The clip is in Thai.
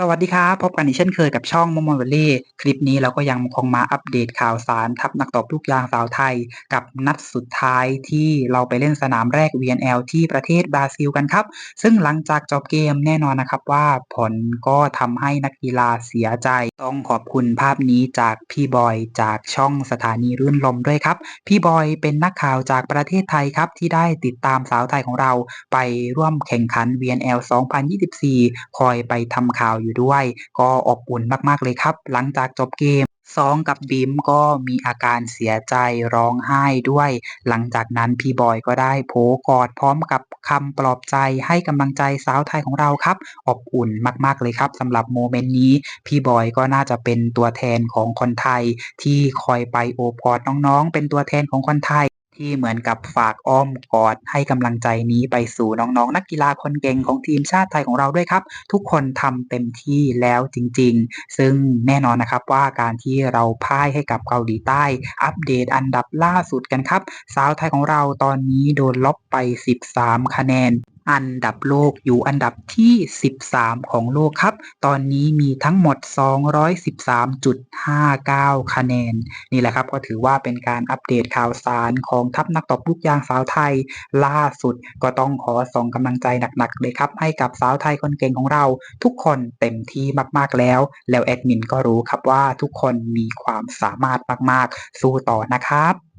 สวัสดีครับ พบกันอีกเช่นเคยกับช่องมอมวลเล่คลิปนี้เราก็ยังคงมาอัปเดตข่าวสารทัพนักตบลูกยางสาวไทย กับนัดสุดท้ายที่เราไปเล่นสนามแรก VNL ที่ประเทศบราซิลกันครับ ซึ่งหลังจากจบเกมแน่นอนนะครับว่าผลก็ทำให้นักกีฬาเสียใจ ต้องขอบคุณภาพนี้จากพี่บอยจากช่องสถานีรื่นลมด้วยครับ พี่บอยเป็นนักข่าวจากประเทศไทยครับที่ได้ติดตามสาวไทยของเรา ไปร่วมแข่งขัน VNL 2024 คอยไปทำข่าวอยู่ด้วย ก็อบอุ่นมากๆเลยครับ หลังจากจบเกมซองกับบิมก็มีอาการเสียใจร้องไห้ด้วย หลังจากนั้นพี่บอยก็ได้โผกอดพร้อมกับคำปลอบใจให้กำลังใจสาวไทยของเราครับ อบอุ่นมากๆเลยครับสำหรับโมเมนต์นี้ พี่บอยก็น่าจะเป็นตัวแทนของคนไทย ที่คอยไปโอบกอดน้องๆ เป็นตัวแทนของคนไทย ที่เหมือนกับฝากอ้อมกอดให้กำลังใจนี้ไปสู่น้องๆนักกีฬาคนเก่งของทีมชาติไทยของเราด้วยครับ ทุกคนทำเต็มที่แล้วจริง ๆ ซึ่งแน่นอนนะครับว่าการที่เราพ่ายให้กับเกาหลีใต้ อัปเดตอันดับล่าสุดกันครับ สาวไทยของเราตอนนี้โดนลบไป 13 คะแนน อันดับโลกอยู่อันดับที่ 13 ของโลกครับ ตอนนี้มีทั้งหมด 213.59 คะแนน นี่แหละครับก็ถือว่าเป็นการอัปเดตข่าวสารของทัพนักตบลูกยางสาวไทย ล่าสุดก็ต้องขอส่งกำลังใจหนักๆเลยครับ ให้กับสาวไทยคนเก่งของเราทุกคนเต็มที่มากๆแล้ว แล้วแอดมินก็รู้ครับว่าทุกคนมีความสามารถมากๆ สู้ต่อนะครับ